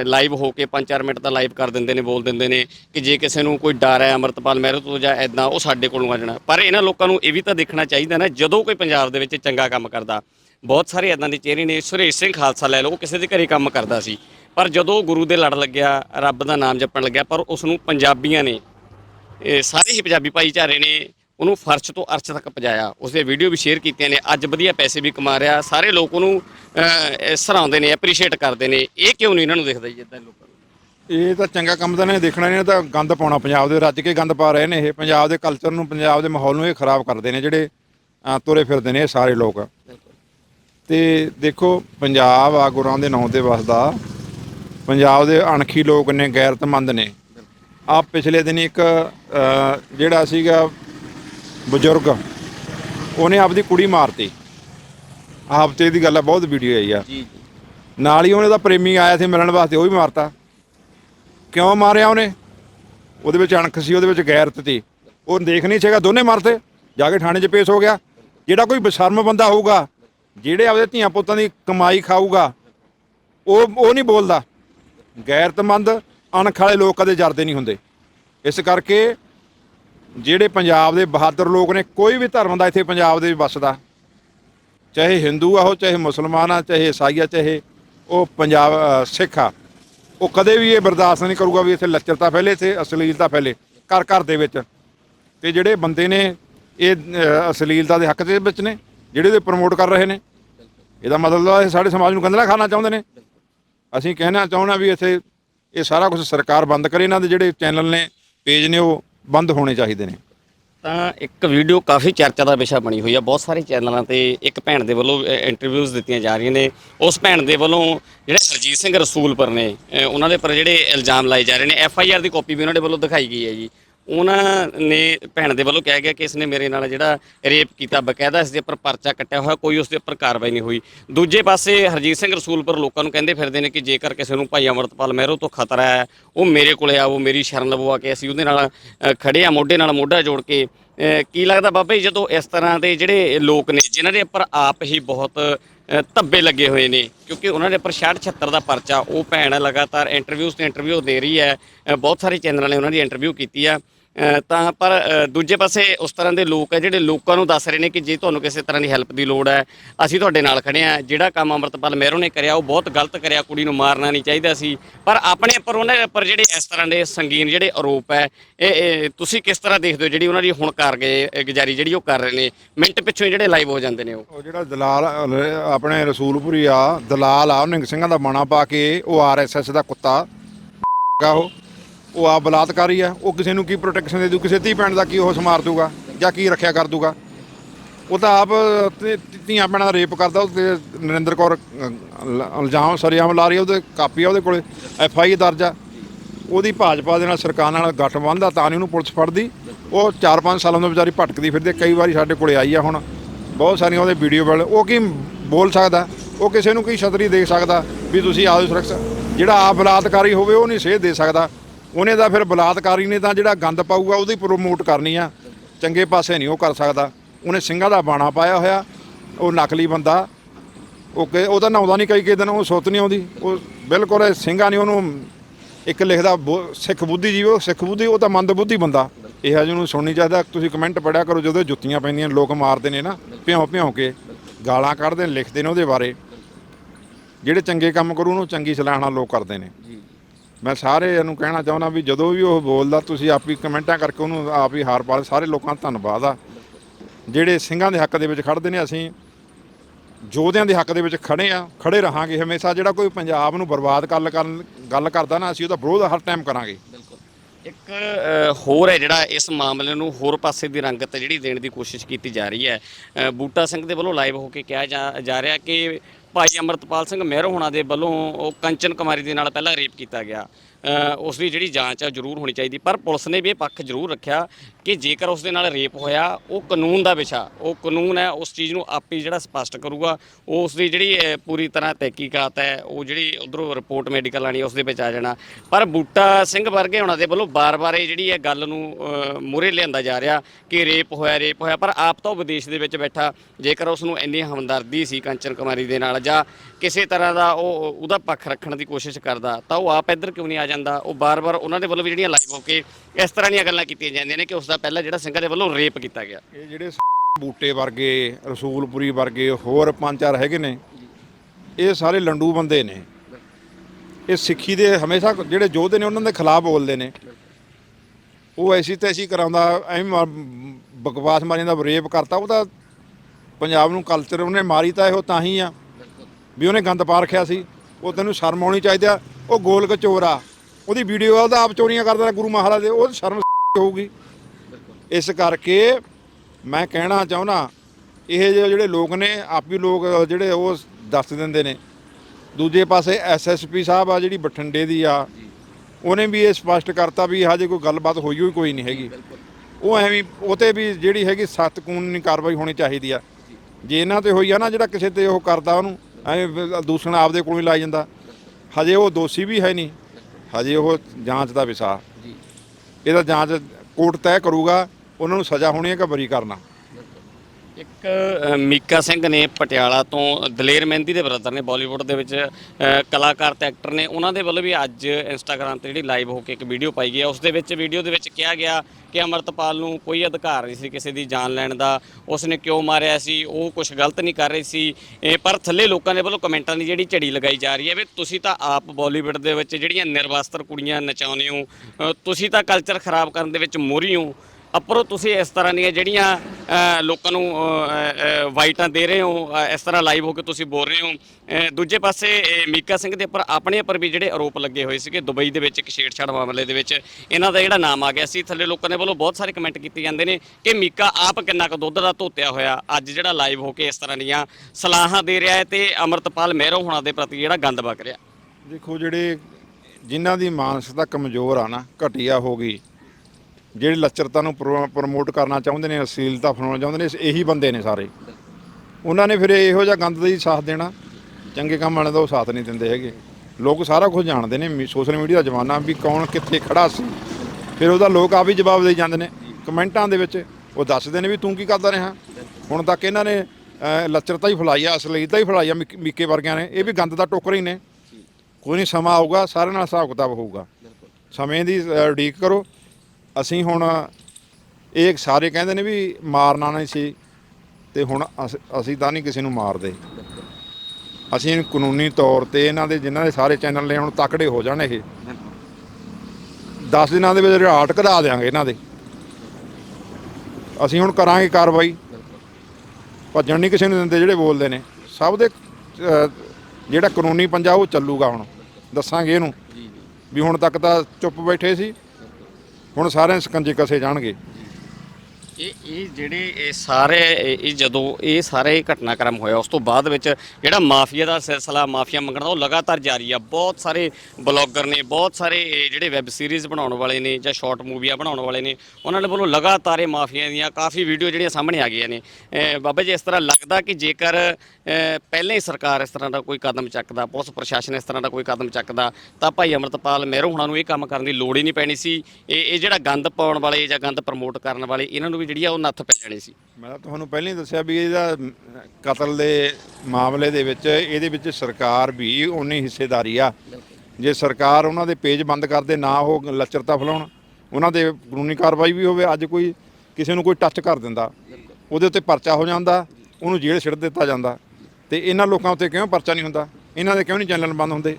ਲਾਈਵ ਹੋ ਕੇ 5-4 ਮਿੰਟ ਦਾ ਲਾਈਵ ਕਰ ਦਿੰਦੇ ਨੇ, ਬੋਲ ਦਿੰਦੇ ਨੇ ਕਿ ਜੇ ਕਿਸੇ ਨੂੰ ਕੋਈ ਡਰ ਹੈ ਅਮਰਤਪਾਲ ਮਹਿਰੂ ਤੋਂ ਜਾਂ ਐਦਾਂ ਉਹ ਸਾਡੇ ਕੋਲੋਂ ਆ ਜਾਣਾ। ਪਰ ਇਹਨਾਂ ਲੋਕਾਂ ਨੂੰ ਇਹ ਵੀ ਤਾਂ ਦੇਖਣਾ ਚਾਹੀਦਾ ਨਾ, ਜਦੋਂ ਕੋਈ ਪੰਜਾਬ ਦੇ ਵਿੱਚ ਚੰਗਾ ਕੰਮ ਕਰਦਾ, ਬਹੁਤ ਸਾਰੇ ਐਦਾਂ ਦੇ ਚਿਹਰੇ ਨੇ, ਸੁਰੇਸ਼ ਸਿੰਘ ਖਾਲਸਾ ਲੈ ਲਓ, ਉਹ ਕਿਸੇ ਦੇ ਘਰੇ ਕੰਮ ਕਰਦਾ ਸੀ। ਪਰ ਜਦੋਂ ਗੁਰੂ ਦੇ ਲੜ ਲੱਗਿਆ, ਰੱਬ ਦਾ ਨਾਮ ਜਪਣ ਲੱਗਿਆ, ਪਰ ਉਸ ਨੂੰ ਪੰਜਾਬੀਆਂ ਨੇ, ਇਹ ਸਾਰੇ ਹੀ ਪੰਜਾਬੀ ਭਾਈਚਾਰੇ ਨੇ ਉਹਨੂੰ ਫਰਸ਼ ਤੋਂ ਅਰਸ਼ ਤੱਕ ਪਹੁੰਚਾਇਆ। ਉਸਦੇ ਵੀਡੀਓ ਵੀ ਸ਼ੇਅਰ ਕੀਤੀਆਂ ਨੇ। ਅੱਜ ਵਧੀਆ ਪੈਸੇ ਵੀ ਕਮਾ ਰਿਹਾ। ਸਾਰੇ ਲੋਕ ਉਹਨੂੰ ਸਰਾਉਂਦੇ ਨੇ ਐਪਰੀਸ਼ੀਏਟ ਕਰਦੇ ਨੇ। ਇਹ ਕਿਉਂ ਨਹੀਂ ਇਹਨਾਂ ਨੂੰ ਦਿਖਦਾ ਜੀ ਇਦਾਂ ਲੋਕਾਂ ਨੂੰ? ਇਹ ਤਾਂ ਚੰਗਾ ਕੰਮ ਤਾਂ ਨੇ ਦੇਖਣਾ ਨਹੀਂ, ਇਹ ਤਾਂ ਗੰਦ ਪਾਉਣਾ ਪੰਜਾਬ ਦੇ, ਰੱਜ ਕੇ ਗੰਦ ਪਾ ਰਹੇ ਨੇ ਇਹ। ਪੰਜਾਬ ਦੇ ਕਲਚਰ ਨੂੰ, ਪੰਜਾਬ ਦੇ ਮਾਹੌਲ ਨੂੰ ਇਹ ਖਰਾਬ ਕਰਦੇ ਨੇ ਜਿਹੜੇ ਤੁਰੇ ਫਿਰਦੇ ਨੇ ਸਾਰੇ ਲੋਕ। ਤੇ ਦੇਖੋ, ਪੰਜਾਬ ਆ ਗੁਰਾਂ ਦੇ ਨਾਂ ਤੇ ਵਸਦਾ। ਪੰਜਾਬ ਦੇ ਅਣਖੀ ਲੋਕ ਨੇ, ਗੈਰਤਮੰਦ ਨੇ। ਆ ਪਿਛਲੇ ਦਿਨ ਇੱਕ ਜਿਹੜਾ ਸੀਗਾ ਬਜ਼ੁਰਗ। ਉਹਨੇ ਆਪਦੀ ਕੁੜੀ ਮਾਰਤੀ। ਆਪ ਤੇ ਦੀ ਗੱਲ ਆ ਬਹੁਤ ਵੀਡੀਓ ਆਈ ਆ। ਜੀ ਨਾਲ ਹੀ ਉਹਨੇ ਦਾ ਪ੍ਰੇਮੀ ਆਇਆ ਸੀ ਮਿਲਣ ਵਾਸਤੇ ਉਹ ਵੀ ਮਾਰਤਾ। ਕਿਉਂ ਮਾਰਿਆ ਉਹਨੇ? ਉਹਦੇ ਵਿੱਚ ਅਣਖ ਸੀ ਉਹਦੇ ਵਿੱਚ ਗੈਰਤ ਸੀ। ਉਹ ਦੇਖ ਨਹੀਂ ਸੀਗਾ ਦੋਨੇ ਮਰਦੇ। ਜਾ ਕੇ ਥਾਣੇ 'ਚ ਪੇਸ਼ ਹੋ ਗਿਆ। ਜਿਹੜਾ ਕੋਈ ਬਸ਼ਰਮ ਬੰਦਾ ਹੋਊਗਾ ਜਿਹੜੇ ਆਪਦੇ ਧੀਆਂ ਪੁੱਤਾਂ ਦੀ ਕਮਾਈ ਖਾਊਗਾ ਉਹ ਉਹ ਨਹੀਂ ਬੋਲਦਾ। ਗੈਰਤਮੰਦ ਅਣਖ ਵਾਲੇ ਲੋਕ ਕਦੇ ਜਰਦੇ ਨਹੀਂ ਹੁੰਦੇ। ਇਸ ਕਰਕੇ ਜਿਹੜੇ ਪੰਜਾਬ ਦੇ ਬਹਾਦਰ ਲੋਕ ਨੇ, ਕੋਈ ਵੀ ਧਰਮ ਦਾ ਇੱਥੇ ਪੰਜਾਬ ਦੇ ਵਿੱਚ ਵੱਸਦਾ, ਚਾਹੇ ਹਿੰਦੂ ਆ ਉਹ, ਚਾਹੇ ਮੁਸਲਮਾਨ ਆ, ਚਾਹੇ ਈਸਾਈ ਆ, ਚਾਹੇ ਉਹ ਪੰਜਾਬ ਸਿੱਖ ਆ, ਉਹ ਕਦੇ ਵੀ ਇਹ ਬਰਦਾਸ਼ਤ ਨਹੀਂ ਕਰੂਗਾ ਵੀ ਇੱਥੇ ਲੱਚਰਤਾ ਫੈਲੇ, ਇੱਥੇ ਅਸ਼ਲੀਲਤਾ ਫੈਲੇ, ਘਰ ਘਰ ਦੇ ਵਿੱਚ। ਤੇ ਜਿਹੜੇ ਬੰਦੇ ਨੇ, ਇਹ ਅਸ਼ਲੀਲਤਾ ਦੇ ਹੱਕ ਦੇ ਵਿੱਚ ਨੇ, ਜਿਹੜੇ ਦੇ ਪ੍ਰਮੋਟ ਕਰ ਰਹੇ ਨੇ, ਇਹਦਾ ਮਤਲਬ ਹੈ ਸਾਡੇ ਸਮਾਜ ਨੂੰ ਗੰਦਲਾ ਖਾਣਾ ਚਾਹੁੰਦੇ ਨੇ। ਅਸੀਂ ਕਹਿਣਾ ਚਾਹੁੰਦਾ ਵੀ ਇੱਥੇ ਇਹ ਸਾਰਾ ਕੁਝ ਸਰਕਾਰ ਬੰਦ ਕਰੇ, ਇਹਨਾਂ ਦੇ ਜਿਹੜੇ ਚੈਨਲ ਨੇ, ਪੇਜ ਨੇ ਉਹ ਬੰਦ ਹੋਣੇ ਚਾਹੀਦੇ ਨੇ। ਤਾਂ ਇੱਕ ਵੀਡੀਓ ਕਾਫੀ ਚਰਚਾ ਦਾ ਵਿਸ਼ਾ ਬਣੀ ਹੋਈ ਆ। ਬਹੁਤ ਸਾਰੇ ਚੈਨਲਾਂ ਤੇ ਇੱਕ ਭੈਣ ਦੇ ਵੱਲੋਂ ਇੰਟਰਵਿਊਜ਼ ਦਿੱਤੀਆਂ ਜਾ ਰਹੀਆਂ ਨੇ। ਉਸ ਭੈਣ ਦੇ ਵੱਲੋਂ ਜਿਹੜੇ ਹਰਜੀਤ ਸਿੰਘ ਰਸੂਲਪੁਰ ਨੇ ਅ, ਉਹਨਾਂ ਦੇ ਪਰ ਜਿਹੜੇ ਇਲਜ਼ਾਮ ਲਾਏ ਜਾ ਰਹੇ ਨੇ। ਐਫ ਆਈ ਆਰ ਦੀ ਕਾਪੀ ਵੀ ਉਹਨਾਂ ਦੇ ਵੱਲੋਂ ਦਿਖਾਈ ਗਈ ਹੈ ਜੀ। ਉਹਨਾਂ ਨੇ ਭੈਣ ਦੇ ਵੱਲੋਂ ਕਿਹਾ ਗਿਆ ਕਿ ਇਸਨੇ ਮੇਰੇ ਨਾਲ ਜਿਹੜਾ ਰੇਪ ਕੀਤਾ ਬਕਾਇਦਾ ਇਸ ਦੇ ਉੱਪਰ ਪਰਚਾ ਕੱਟਿਆ ਹੋਇਆ ਕੋਈ ਉਸ ਦੇ ਉੱਪਰ ਕਾਰਵਾਈ ਨਹੀਂ ਹੋਈ। ਦੂਜੇ ਪਾਸੇ ਹਰਜੀਤ ਸਿੰਘ ਰਸੂਲਪੁਰ ਲੋਕਾਂ ਨੂੰ ਕਹਿੰਦੇ ਫਿਰਦੇ ਨੇ ਕਿ ਜੇਕਰ ਕਿਸੇ ਨੂੰ ਭਾਈ ਅਮਰਤਪਾਲ ਮਹਿਰੋ ਤੋਂ ਖਤਰਾ ਹੈ ਉਹ ਮੇਰੇ ਕੋਲੇ ਆਵੋ ਮੇਰੀ ਸ਼ਰਨ ਲਵੋ ਆ ਕੇ ਅਸੀਂ ਉਹਦੇ ਨਾਲ ਅ, ਖੜੇ ਆ ਮੋਢੇ ਨਾਲ ਮੋਢਾ ਜੋੜ ਕੇ। ਕੀ ਲੱਗਦਾ ਬਾਬਾ ਜੀ ਜਦੋਂ ਇਸ ਤਰ੍ਹਾਂ ਦੇ ਜਿਹੜੇ ਲੋਕ ਨੇ ਜਿਨ੍ਹਾਂ ਦੇ ਉੱਪਰ ਆਪ ਹੀ ਬਹੁਤ ਧੱਬੇ ਲੱਗੇ ਹੋਏ ਨੇ ਕਿਉਂਕਿ ਉਹਨਾਂ ਦੇ ਉੱਪਰ 66 76 ਦਾ ਪਰਚਾ ਉਹ ਭੈਣ ਲਗਾਤਾਰ ਇੰਟਰਵਿਊਜ਼ ਤੇ ਇੰਟਰਵਿਊ ਦੇ ਰਹੀ ਹੈ ਬਹੁਤ ਸਾਰੇ ਚੈਨਲਾਂ ਨੇ ਉਹਨਾਂ ਦੀ ਇੰਟਰਵਿਊ ਕੀਤੀ ਆ। ਤਾਂ ਪਰ ਦੂਜੇ ਪਾਸੇ ਉਸ ਤਰ੍ਹਾਂ ਦੇ ਲੋਕ ਹੈ ਜਿਹੜੇ ਲੋਕਾਂ ਨੂੰ ਦੱਸ ਰਹੇ ਨੇ ਕਿ ਜੇ ਤੁਹਾਨੂੰ ਕਿਸੇ ਤਰ੍ਹਾਂ ਦੀ ਹੈਲਪ ਦੀ ਲੋੜ ਹੈ, ਅਸੀਂ ਤੁਹਾਡੇ ਨਾਲ ਖੜੇ ਆ ਜਿਹੜਾ ਕੰਮ ਅਮਰਤਪਾਲ ਮਹਿਰੋ ਨੇ ਕਰਿਆ, ਉਹ ਬਹੁਤ ਗਲਤ ਕਰਿਆ, ਕੁੜੀ ਨੂੰ ਮਾਰਨਾ ਨਹੀਂ ਚਾਹੀਦਾ ਸੀ। ਪਰ ਆਪਣੇ ਉੱਪਰ ਉਹਨਾਂ ਦੇ ਉੱਪਰ ਜਿਹੜੇ ਇਸ ਤਰ੍ਹਾਂ ਦੇ ਸੰਗੀਨ ਜਿਹੜੇ ਆਰੋਪ ਹੈ, ਇਹ ਤੁਸੀਂ ਕਿਸ ਤਰ੍ਹਾਂ ਦੇਖਦੇ ਹੋ? ਜਿਹੜੀ ਉਹਨਾਂ ਦੀ ਹੁਣ ਕਰ ਗਏ ਗੁਜ਼ਾਰੀ ਜਿਹੜੀ ਉਹ ਕਰ ਰਹੇ ਨੇ, ਮਿੰਟ ਪਿੱਛੋਂ ਹੀ ਜਿਹੜੇ ਲਾਈਵ ਹੋ ਜਾਂਦੇ ਨੇ ਉਹ। ਜਿਹੜਾ ਦਲਾਲ, ਆਪਣੇ ਰਸੂਲਪੁਰੀ ਆ, ਦਲਾਲ ਆ ਉਹ ਨਿੰਗ ਸਿੰਘਾਂ ਦਾ ਬਾਣਾ ਪਾ ਕੇ ਉਹ ਆਰਐਸਐਸ ਦਾ ਕੁੱਤਾ। ਉਹ। ਉਹ ਆ ਬਲਾਤਕਾਰੀ ਆ ਉਹ ਕਿਸੇ ਨੂੰ ਕੀ ਪ੍ਰੋਟੈਕਸ਼ਨ ਦੇ ਦੂ, ਕਿਸੇ ਧੀ ਭੈਣ ਦਾ ਕੀ ਉਹ ਸਮਾਰ ਦੂਗਾ ਜਾਂ ਕੀ ਰੱਖਿਆ ਕਰ ਦੂਗਾ। ਉਹ ਤਾਂ ਆਪ ਧੀਆਂ ਭੈਣਾਂ ਦਾ ਰੇਪ ਕਰਦਾ, ਉਹ ਨਰਿੰਦਰ ਕੌਰ ਇਲਜ਼ਾਮ, ਸਰਿਆਮ ਲਾ ਰਹੀ ਉਹਦੇ ਕਾਪੀ ਆ ਉਹਦੇ ਕੋਲੇ ਐਫ ਆਈ ਦਰਜ ਆ। ਉਹਦੀ ਭਾਜਪਾ ਦੇ ਨਾਲ ਸਰਕਾਰ ਨਾਲ ਗੱਠ ਬੰਨ੍ਹਦਾ ਤਾਂ ਨਹੀਂ ਉਹਨੂੰ ਪੁਲਿਸ ਫੜਦੀ। ਉਹ 4-5 ਸਾਲਾਂ ਤੋਂ ਵਿਚਾਰੀ ਭਟਕਦੀ ਫਿਰਦੀ ਕਈ ਵਾਰੀ ਸਾਡੇ ਕੋਲੇ ਆਈ ਆ ਹੁਣ। ਬਹੁਤ ਸਾਰੀਆਂ ਉਹਦੇ ਵੀਡੀਓ ਵਾਲ, ਉਹ ਕੀ ਬੋਲ ਸਕਦਾ? ਉਹ ਕਿਸੇ ਨੂੰ ਕੀ ਛਤਰੀ ਦੇ ਸਕਦਾ? ਵੀ ਤੁਸੀਂ ਆਓ ਸੁਰੱਖਿਆ, ਜਿਹੜਾ ਆਪ ਬਲਾਤਕਾਰੀ ਹੋਵੇ, ਉਹ ਨਹੀਂ ਸੇਧ ਦੇ ਸਕਦਾ। ਉਹਨੇ ਤਾਂ ਫਿਰ ਬਲਾਤਕਾਰੀ ਨੇ ਤਾਂ ਜਿਹੜਾ ਗੰਦ ਪਾਊਗਾ ਉਹਦੀ ਪ੍ਰੋਮੋਟ ਕਰਨੀ ਆ। ਚੰਗੇ ਪਾਸੇ ਨਹੀਂ ਉਹ ਕਰ ਸਕਦਾ। ਉਹਨੇ ਸਿੰਘਾਂ ਦਾ ਬਾਣਾ ਪਾਇਆ ਹੋਇਆ। ਉਹ ਨਕਲੀ ਬੰਦਾ। ਉਹ ਕਿ ਉਹਦਾ ਨਾਉਂਦਾ ਨਹੀਂ ਕਈ ਕਈ ਦਿਨ, ਉਹ ਸੁੱਤ ਨਹੀਂ ਆਉਂਦੀ। ਉਹ ਬਿਲਕੁਲ ਇਹ ਸਿੰਘਾਂ ਨੇ ਉਹਨੂੰ ਇੱਕ ਲਿਖਦਾ ਬੋ- ਸਿੱਖ ਬੁੱਧੀ ਜੀ ਉਹ ਸਿੱਖ ਬੁੱਧੀ, ਉਹ ਤਾਂ ਮੰਦ ਬੁੱਧੀ ਬੰਦਾ। ਇਹ ਜਿਹਨੂੰ ਨੂੰ ਸੁਣਨੀ ਚਾਹੀਦਾ। ਤੁਸੀਂ ਕਮੈਂਟ ਪੜਿਆ ਕਰੋ ਜਦੋਂ ਜੁੱਤੀਆਂ ਪੈਂਦੀਆਂ, ਲੋਕ ਮਾਰਦੇ ਨੇ ਨਾ ਭਿਉਂ ਭਿਉਂ ਕੇ। ਗਾਲਾਂ ਕੱਢਦੇ ਨੇ, ਲਿਖਦੇ ਨੇ ਉਹਦੇ ਬਾਰੇ। ਜਿਹੜੇ ਚੰਗੇ ਕੰਮ ਕਰੂ, ਉਹਨੂੰ ਚੰਗੀ ਸਲਾਹ ਲੋਕ ਕਰਦੇ ਨੇ। ਮੈਂ ਸਾਰੇ ਨੂੰ ਕਹਿਣਾ ਚਾਹੁੰਦਾ ਵੀ ਜਦੋਂ ਵੀ ਉਹ ਬੋਲਦਾ, ਤੁਸੀਂ ਆਪ ਹੀ ਕਮੈਂਟਾਂ ਕਰਕੇ ਉਹਨੂੰ ਆਪ ਹੀ ਹਾਰ ਪਾ ਸਾਰੇ ਲੋਕਾਂ ਦਾ ਧੰਨਵਾਦ ਆ। ਜਿਹੜੇ ਸਿੰਘਾਂ ਦੇ ਹੱਕ ਦੇ ਵਿੱਚ ਖੜਦੇ ਨੇ, ਅਸੀਂ ਯੋਧਿਆਂ ਦੇ ਹੱਕ ਦੇ ਵਿੱਚ ਖੜੇ ਆ ਖੜੇ ਰਹਾਂਗੇ ਹਮੇਸ਼ਾ। ਜਿਹੜਾ ਕੋਈ ਪੰਜਾਬ ਨੂੰ ਬਰਬਾਦ ਕਰਨ ਕਰਨ, ਗੱਲ ਕਰਦਾ ਨਾ, ਅਸੀਂ ਉਹਦਾ ਵਿਰੋਧ ਹਰ ਟਾਈਮ ਕਰਾਂਗੇ। ਇੱਕ ਹੋਰ ਹੈ ਜਿਹੜਾ ਇਸ ਮਾਮਲੇ ਨੂੰ ਹੋਰ ਪਾਸੇ ਦੀ ਰੰਗਤ ਜਿਹੜੀ ਦੇਣ ਦੀ ਕੋਸ਼ਿਸ਼ ਕੀਤੀ ਜਾ ਰਹੀ ਹੈ। ਬੂਟਾ ਸਿੰਘ ਦੇ ਵੱਲੋਂ ਲਾਈਵ ਹੋ ਕੇ ਕਿਹਾ ਜਾ ਰਿਹਾ ਕਿ ਭਾਈ ਅਮਰਤਪਾਲ ਸਿੰਘ ਮਹਿਰੋ ਹੋਣਾ ਦੇ ਵੱਲੋਂ ਉਹ ਕੰਚਨ ਕੁਮਾਰੀ ਦੇ ਨਾਲ ਪਹਿਲਾਂ ਰੇਪ ਕੀਤਾ ਗਿਆ। ਉਸ ਦੀ ਜਿਹੜੀ ਜਾਂਚ ਹੈ ਜ਼ਰੂਰ ਹੋਣੀ ਚਾਹੀਦੀ, ਪਰ ਪੁਲਿਸ ਨੇ ਵੀ ਇਹ ਪੱਖ ਜ਼ਰੂਰ ਰੱਖਿਆ ਕਿ ਜੇਕਰ ਉਸ ਦੇ ਨਾਲ ਰੇਪ ਹੋਇਆ, ਉਹ ਕਾਨੂੰਨ ਦਾ ਵਿਸ਼ਾ, ਉਹ ਕਾਨੂੰਨ ਹੈ, ਉਸ ਚੀਜ਼ ਨੂੰ ਆਪੇ ਜਿਹੜਾ ਸਪਸ਼ਟ ਕਰੂਗਾ, ਉਹ ਉਸ ਦੀ ਜਿਹੜੀ ਪੂਰੀ ਤਰ੍ਹਾਂ ਤਹਿਕੀਕਾਤ ਹੈ, ਉਹ ਜਿਹੜੀ ਉਧਰੋਂ ਰਿਪੋਰਟ ਮੈਡੀਕਲ ਆਣੀ ਉਸ ਦੇ ਵਿੱਚ ਆ ਜਾਣਾ। ਪਰ ਬੂਟਾ ਸਿੰਘ ਵਰਗੇ ਉਹਨਾਂ ਦੇ ਵੱਲੋਂ ਬਾਰ-ਬਾਰ ਇਹ ਜਿਹੜੀ ਹੈ ਗੱਲ ਨੂੰ ਮੂਰੇ ਲਿਆਂਦਾ ਜਾ ਰਿਹਾ ਕਿ ਰੇਪ ਹੋਇਆ ਰੇਪ ਹੋਇਆ, ਪਰ ਆਪ ਤਾਂ ਉਹ ਵਿਦੇਸ਼ ਦੇ ਵਿੱਚ ਬੈਠਾ, ਜੇਕਰ ਉਸ ਨੂੰ ਇੰਨੀ ਹਮਦਰਦੀ ਸੀ ਕੰਚਨ ਕੁਮਾਰੀ ਦੇ ਨਾਲ ਜਾਂ ਕਿਸੇ ਤਰ੍ਹਾਂ ਦਾ ਉਹ ਉਹਦਾ ਪੱਖ ਰੱਖਣ ਦੀ ਕੋਸ਼ਿਸ਼ ਕਰਦਾ, ਤਾਂ ਉਹ ਆਪ ਇੱਧਰ ਕਿਉਂ ਨਹੀਂ ਆ ਜਾਂਦਾ? ਉਹ ਬਾਰ-ਬਾਰ ਉਹਨਾਂ ਦੇ ਵੱਲੋਂ ਵੀ ਜਿਹੜੀਆਂ ਲਾਈਵ ਹੋ ਕੇ ਇਸ ਤਰ੍ਹਾਂ ਦੀਆਂ ਗੱਲਾਂ ਕੀਤੀਆਂ ਜਾਂਦੀਆਂ ਨੇ ਕਿ ਉਸ ਦਾ ਪਹਿਲਾਂ ਜਿਹੜਾ ਸਿੰਘਾਂ ਦੇ ਵੱਲੋਂ ਰੇਪ ਕੀਤਾ ਗਿਆ। ਇਹ ਜਿਹੜੇ ਬੂਟੇ ਵਰਗੇ, ਰਸੂਲਪੁਰੀ ਵਰਗੇ, ਹੋਰ ਪੰਜ ਚਾਰ ਹੈਗੇ ਨੇ, ਇਹ ਸਾਰੇ ਲੰਡੂ ਬੰਦੇ ਨੇ। ਇਹ ਸਿੱਖੀ ਦੇ ਹਮੇਸ਼ਾ ਜਿਹੜੇ ਯੋਧੇ ਨੇ, ਉਹਨਾਂ ਦੇ ਖਿਲਾਫ ਬੋਲਦੇ ਨੇ। ਉਹ ਐਸੀ ਤੈਸੀ ਕਰਾਉਂਦਾ, ਐਵੇਂ ਬਕਵਾਸ ਮਾਰੀ ਦਾ ਰੇਪ ਕਰਤਾ ਉਹਦਾ ਪੰਜਾਬ ਨੂੰ ਕਲਚਰ ਉਹਨੇ ਮਾਰੀ ਤਾਂ ਇਹੋ ਤਾਂ ਹੀ ਆ। ਵੀ ਉਹਨੇ ਗੰਦ ਪਾ ਰੱਖਿਆ ਸੀ, ਉਹ ਤੈਨੂੰ ਸ਼ਰਮ ਆਉਣੀ ਚਾਹੀਦੀ ਆ। ਉਹ ਗੋਲਕ ਚੋਰ ਆ। ਉਹਦੀ ਵੀਡੀਓ ਆ, ਉਹਦਾ ਆਪ ਚੋਰੀਆਂ ਕਰਦਾ ਗੁਰੂ ਮਹਾਰਾਜ ਦੇ, ਉਹ ਸ਼ਰਮ ਹੋਊਗੀ। ਇਸ ਕਰਕੇ ਮੈਂ ਕਹਿਣਾ ਚਾਹੁੰਦਾ, ਇਹ ਜਿਹੇ ਜਿਹੜੇ ਲੋਕ ਨੇ, ਆਪੀ ਲੋਕ ਜਿਹੜੇ ਉਹ ਦੱਸ ਦਿੰਦੇ ਨੇ। ਦੂਜੇ ਪਾਸੇ ਐਸਐਸਪੀ ਸਾਹਿਬ ਆ, ਜਿਹੜੀ ਬਠਿੰਡੇ ਦੀ ਆ, ਉਹਨੇ ਵੀ ਇਹ ਸਪਸ਼ਟ ਕਰਤਾ ਵੀ ਹਜੇ ਕੋਈ ਗੱਲਬਾਤ ਹੋਈ ਹੋਈ ਕੋਈ ਨਹੀਂ ਹੈਗੀ। ਉਹ ਐਵੇਂ, ਉਹ ਤੇ ਵੀ ਜਿਹੜੀ ਹੈਗੀ ਸਖਤ ਕਾਨੂੰਨੀ ਕਾਰਵਾਈ ਹੋਣੀ ਚਾਹੀਦੀ ਆ। ਜੇ ਇਹਨਾਂ ਤੇ ਹੋਈ ਆ ਨਾ, ਜਿਹੜਾ ਕਿਸੇ ਤੇ ਉਹ ਕਰਦਾ ਉਹਨੂੰ ਐ ਦੂਸਰਾ ਆਪਦੇ ਕੋਲ ਹੀ ਲਾਈ ਜਾਂਦਾ। ਹਜੇ ਉਹ ਦੋਸ਼ੀ ਵੀ ਹੈ ਨਹੀਂ। ਹਜੇ ਉਹ ਜਾਂਚ ਦਾ ਵਿਸ਼ਾ। ਇਹਦਾ ਜਾਂਚ ਕੋਰਟ ਤੈਅ ਕਰੂਗਾ। ਉਹਨਾਂ ਨੂੰ ਸਜ਼ਾ ਹੋਣੀ ਹੈ ਕਿ ਬਰੀ ਕਰਨਾ। ਇੱਕ ਅ, ਮੀਕਾ ਸਿੰਘ ਨੇ ਪਟਿਆਲਾ ਤੋਂ ਦਲੇਰ ਮਹਿੰਦੀ ਦੇ ਬ੍ਰਦਰ ਨੇ ਬਾਲੀਵੁੱਡ ਦੇ ਵਿੱਚ ਅ, ਕਲਾਕਾਰ ਤੇ ਐਕਟਰ ਨੇ ਉਹਨਾਂ ਦੇ ਵੱਲੋਂ ਵੀ ਅੱਜ ਇੰਸਟਾਗ੍ਰam ਤੇ ਜਿਹੜੀ ਲਾਈਵ ਹੋ ਕੇ ਇੱਕ ਵੀਡੀਓ ਪਾਈ ਗਈ ਹੈ। ਉਸ ਦੇ ਵਿੱਚ ਵੀਡੀਓ ਦੇ ਵਿੱਚ ਕਿਹਾ ਗਿਆ ਕਿ ਅਮਰਤਪਾਲ ਨੂੰ ਕੋਈ ਅਧਿਕਾਰ ਨਹੀਂ ਸੀ ਕਿਸੇ ਦੀ ਜਾਨ ਲੈਣ ਦਾ। ਉਸ ਨੇ ਕਿਉਂ ਮਾਰਿਆ ਸੀ? ਉਹ ਕੁਝ ਗਲਤ ਨਹੀਂ ਕਰ ਰਹੀ ਸੀ। ਇਹ ਪਰ ਥੱਲੇ ਲੋਕਾਂ ਦੇ ਵੱਲੋਂ ਕਮੈਂਟਾਂ ਦੀ ਜਿਹੜੀ ਝੜੀ ਲਗਾਈ ਜਾ ਰਹੀ ਹੈ ਵੀ ਤੁਸੀਂ ਤਾਂ ਆਪ ਬਾਲੀਵੁੱਡ ਦੇ ਵਿੱਚ ਜਿਹੜੀਆਂ ਨਿਰਵਸਤਰ ਕੁੜੀਆਂ ਨਚਾਉਂਦੇ ਹੋ ਅ, ਤੁਸੀਂ ਤਾਂ ਕਲਚਰ ਖਰਾਬ ਕਰਨ ਦੇ ਵਿੱਚ ਮੋਹਰੀ ਹੋ। ਅੱਪਰੋਂ ਤੁਸੀਂ ਇਸ ਤਰ੍ਹਾਂ ਦੀਆਂ ਜਿਹੜੀਆਂ ਲੋਕਾਂ ਨੂੰ ਵਾਈਟਾਂ ਦੇ ਰਹੇ ਹੋ ਇਸ ਤਰ੍ਹਾਂ ਲਾਈਵ ਹੋ ਕੇ ਤੁਸੀਂ ਬੋਲ ਰਹੇ ਹੋ। ਦੂਜੇ ਪਾਸੇ ਮੀਕਾ ਸਿੰਘ ਦੇ ਉੱਪਰ ਆਪਣੇ ਉੱਪਰ ਵੀ ਜਿਹੜੇ ਆਰੋਪ ਲੱਗੇ ਹੋਏ ਸੀਗੇ, ਦੁਬਈ ਦੇ ਵਿੱਚ ਇੱਕ ਛੇੜਛਾੜ ਮਾਮਲੇ ਦੇ ਵਿੱਚ। ਇਹਨਾਂ ਦਾ ਜਿਹੜਾ ਨਾਮ ਆ ਗਿਆ ਸੀ, ਥੱਲੇ ਲੋਕਾਂ ਦੇ ਵੱਲੋਂ ਬਹੁਤ ਸਾਰੇ ਕਮੈਂਟ ਕੀਤੇ ਜਾਂਦੇ ਨੇ ਕਿ ਮੀਕਾ ਆਪ ਕਿੰਨਾ ਕੁ ਦੁੱਧ ਦਾ ਧੋਤਿਆ ਹੋਇਆ, ਅੱਜ ਜਿਹੜਾ ਲਾਈਵ ਹੋ ਕੇ ਇਸ ਤਰ੍ਹਾਂ ਦੀਆਂ ਸਲਾਹਾਂ ਦੇ ਰਿਹਾ ਹੈ ਤੇ ਅਮਰਤਪਾਲ ਮਹਿਰੋ ਹੋਣਾ ਦੇ ਪ੍ਰਤੀ ਜਿਹੜਾ ਗੰਦ ਵਗ ਰਿਹਾ। ਦੇਖੋ ਜਿਹੜੇ ਜਿਨ੍ਹਾਂ ਦੀ ਮਾਨਸਿਕਤਾ ਕਮਜ਼ੋਰ ਆ ਨਾ, ਘਟੀਆ ਹੋ ਗਈ ਜਿਹੜੇ ਲੱਚਰਤਾ ਨੂੰ ਪ੍ਰੋ- ਪ੍ਰਮੋਟ ਕਰਨਾ ਚਾਹੁੰਦੇ ਨੇ ਅਸ਼ਲੀਲਤਾ ਫੈਲਾਉਣਾ ਚਾਹੁੰਦੇ ਨੇ ਇਹੀ ਬੰਦੇ ਨੇ ਸਾਰੇ। ਉਹਨਾਂ ਨੇ ਫਿਰ ਇਹੋ ਜਿਹਾ ਗੰਦ ਦਾ ਹੀ ਸਾਥ ਦੇਣਾ। ਚੰਗੇ ਕੰਮ ਵਾਲਿਆਂ ਦਾ ਉਹ ਸਾਥ ਨਹੀਂ ਦਿੰਦੇ ਹੈਗੇ। ਲੋਕ ਸਾਰਾ ਕੁਝ ਜਾਣਦੇ ਨੇ ਸੋਸ਼ਲ ਮੀਡੀਆ ਦਾ ਜ਼ਮਾਨਾ ਵੀ ਕੌਣ ਕਿੱਥੇ ਖੜਾ ਸੀ। ਫਿਰ ਉਹਦਾ ਲੋਕ ਆਪ ਹੀ ਜਵਾਬ ਦੇਈ ਜਾਂਦੇ ਨੇ ਕਮੈਂਟਾਂ ਦੇ ਵਿੱਚ। ਉਹ ਦੱਸਦੇ ਨੇ ਵੀ ਤੂੰ ਕੀ ਕਰਦਾ ਰਿਹਾ? ਹੁਣ ਤੱਕ ਇਹਨਾਂ ਨੇ ਲੱਚਰਤਾ ਹੀ ਫੈਲਾਈ ਆ ਅਸਲੀਲਤਾ ਹੀ ਫੈਲਾਈ ਆ ਮਿਕ- ਵਰਗਿਆਂ ਨੇ। ਇਹ ਵੀ ਗੰਦ ਦਾ ਟੋਕਰ ਹੀ ਨੇ। ਕੋਈ ਨਹੀਂ ਸਮਾਂ ਆਊਗਾ ਸਾਰਿਆਂ ਨਾਲ ਹਿਸਾਬ ਕਿਤਾਬ ਹੋਊਗਾ ਸਮੇਂ ਦੀ ਉਡੀਕ ਕਰੋ। ਅਸੀਂ ਹੁਣ ਇਹ ਸਾਰੇ ਕਹਿੰਦੇ ਨੇ ਵੀ ਮਾਰਨਾ ਨਹੀਂ ਸੀ ਤੇ ਹੁਣ ਅਸ- ਅਸੀਂ ਤਾਂ ਨਹੀਂ ਕਿਸੇ ਨੂੰ ਮਾਰਦੇ। ਅਸੀਂ ਕਾਨੂੰਨੀ ਤੌਰ ਤੇ ਇਹਨਾਂ ਦੇ ਜਿਨ੍ਹਾਂ ਦੇ ਸਾਰੇ ਚੈਨਲ ਨੇ ਹੁਣ ਤਕੜੇ ਹੋ ਜਾਣ ਇਹ। 10 ਦਿਨਾਂ ਦੇ ਵਿੱਚ ਰਿਹਾਟ ਕਢਾ ਦੇਾਂਗੇ ਇਹਨਾਂ ਦੇ। ਅਸੀਂ ਹੁਣ ਕਰਾਂਗੇ ਕਾਰਵਾਈ। ਭੱਜਣ ਨਹੀਂ ਕਿਸੇ ਨੂੰ ਦਿੰਦੇ ਜਿਹੜੇ ਬੋਲਦੇ ਨੇ। ਸਭ ਦੇ ਜਿਹੜਾ ਕਾਨੂੰਨੀ ਪੰਜਾ ਉਹ ਚੱਲੂਗਾ ਹੁਣ। ਦੱਸਾਂਗੇ ਇਹਨੂੰ। ਵੀ ਹੁਣ ਤੱਕ ਤਾਂ ਚੁੱਪ ਬੈਠੇ ਸੀ। ਹੁਣ ਸਾਰਿਆਂ ਸਕੰਜੇ ਕਸੇ ਜਾਣਗੇ। ਇਹ ਇਹ ਜਿਹੜੇ ਇਹ ਸਾਰੇ ਇਹ ਇਹ ਜਦੋਂ ਇਹ ਸਾਰੇ ਘਟਨਾਕ੍ਰਮ ਹੋਇਆ, ਉਸ ਤੋਂ ਬਾਅਦ ਵਿੱਚ ਜਿਹੜਾ ਮਾਫੀਆ ਦਾ ਸਿਲਸਿਲਾ, ਮਾਫੀਆ ਮੰਗਣਾ, ਉਹ ਲਗਾਤਾਰ ਜਾਰੀ ਆ। ਬਹੁਤ ਸਾਰੇ ਬਲੌਗਰ ਨੇ, ਬਹੁਤ ਸਾਰੇ ਇਹ ਜਿਹੜੇ ਵੈਬ ਸੀਰੀਜ਼ ਬਣਾਉਣ ਵਾਲੇ ਨੇ ਜਾਂ ਸ਼ਾਰਟ ਮੂਵੀਆਂ ਬਣਾਉਣ ਵਾਲੇ ਨੇ, ਉਹਨਾਂ ਦੇ ਵੱਲੋਂ ਲਗਾਤਾਰ ਇਹ ਮਾਫੀਆ ਦੀਆਂ ਕਾਫੀ ਵੀਡੀਓ ਜਿਹੜੀਆਂ ਸਾਹਮਣੇ ਆ ਗਈਆਂ ਨੇ। ਅਹ ਬਾਬਾ ਜੀ, ਇਸ ਤਰ੍ਹਾਂ ਲੱਗਦਾ ਕਿ ਜੇਕਰ, ਅਹ ਪਹਿਲਾਂ ਹੀ ਸਰਕਾਰ ਇਸ ਤਰ੍ਹਾਂ ਦਾ ਕੋਈ ਕਦਮ ਚੱਕਦਾ, ਪੁਲਿਸ ਪ੍ਰਸ਼ਾਸਨ ਇਸ ਤਰ੍ਹਾਂ ਦਾ ਕੋਈ ਕਦਮ ਚੱਕਦਾ, ਤਾਂ ਭਾਈ ਅਮਰਤਪਾਲ ਮਹਿਰੋ ਹੁਣਾਂ ਨੂੰ ਇਹ ਕੰਮ ਕਰਨ ਦੀ ਲੋੜ ਹੀ ਨਹੀਂ ਪੈਣੀ ਸੀ। ਇਹ ਇਹ ਜਿਹੜਾ ਗੰਦ ਪਾਉਣ ਵਾਲੇ ਜਾਂ ਗੰਦ ਪ੍ਰਮੋਟ ਕਰਨ ਵਾਲੇ, ਇਹਨਾਂ ਨੂੰ ਵੀ ਜਿਹੜੀ ਆ ਉਹ ਨੱਥ ਪੈ ਜਾਣੀ ਸੀ। ਮੈਂ ਤਾਂ ਤੁਹਾਨੂੰ ਪਹਿਲਾਂ ਹੀ ਦੱਸਿਆ ਵੀ ਇਹਦਾ ਕਤਲ ਦੇ ਮਾਮਲੇ ਦੇ ਵਿੱਚ ਇਹਦੇ ਵਿੱਚ ਸਰਕਾਰ ਵੀ ਉਨੀ ਹਿੱਸੇਦਾਰੀ ਆ। ਜੇ ਸਰਕਾਰ ਉਹਨਾਂ ਦੇ ਪੇਜ ਬੰਦ ਕਰਦੇ ਨਾ ਉਹ ਲੱਚਰਤਾ ਫੈਲਾਉਣ ਉਹਨਾਂ ਦੇ ਕਾਨੂੰਨੀ ਕਾਰਵਾਈ ਵੀ ਹੋਵੇ ਅੱਜ ਕੋਈ ਕਿਸੇ ਨੂੰ ਕੋਈ ਟੱਚ ਕਰ ਦਿੰਦਾ। ਉਹਦੇ ਉੱਤੇ ਪਰਚਾ ਹੋ ਜਾਂਦਾ ਉਹਨੂੰ ਜੇਲ੍ਹ ਛੱਡ ਦਿੱਤਾ ਜਾਂਦਾ। ਤੇ ਇਹਨਾਂ ਲੋਕਾਂ ਉੱਤੇ ਕਿਉਂ ਪਰਚਾ ਨਹੀਂ ਹੁੰਦਾ? ਇਹਨਾਂ ਦੇ ਕਿਉਂ ਨਹੀਂ ਚੈਨਲ ਬੰਦ ਹੁੰਦੇ?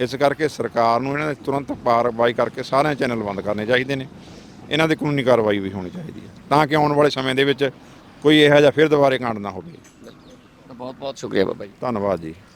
ਇਸ ਕਰਕੇ ਸਰਕਾਰ ਨੂੰ ਇਹਨਾਂ ਦੇ ਤੁਰੰਤ ਕਾਰਵਾਈ ਕਰਕੇ ਸਾਰੇ ਚੈਨਲ ਬੰਦ ਕਰਨੇ ਚਾਹੀਦੇ ਨੇ। ਇਹਨਾਂ ਦੇ ਕਾਨੂੰਨੀ ਕਾਰਵਾਈ ਵੀ ਹੋਣੀ ਚਾਹੀਦੀ ਹੈ ਤਾਂ ਕਿ ਆਉਣ ਵਾਲੇ ਸਮੇਂ ਦੇ ਵਿੱਚ ਕੋਈ ਇਹੋ ਜਿਹਾ ਫਿਰ ਦੁਬਾਰੇ ਕਾਂਡ ਨਾ ਹੋਵੇ। ਬਹੁਤ ਬਹੁਤ ਸ਼ੁਕਰੀਆ ਬਾਬਾ ਜੀ। ਧੰਨਵਾਦ ਜੀ।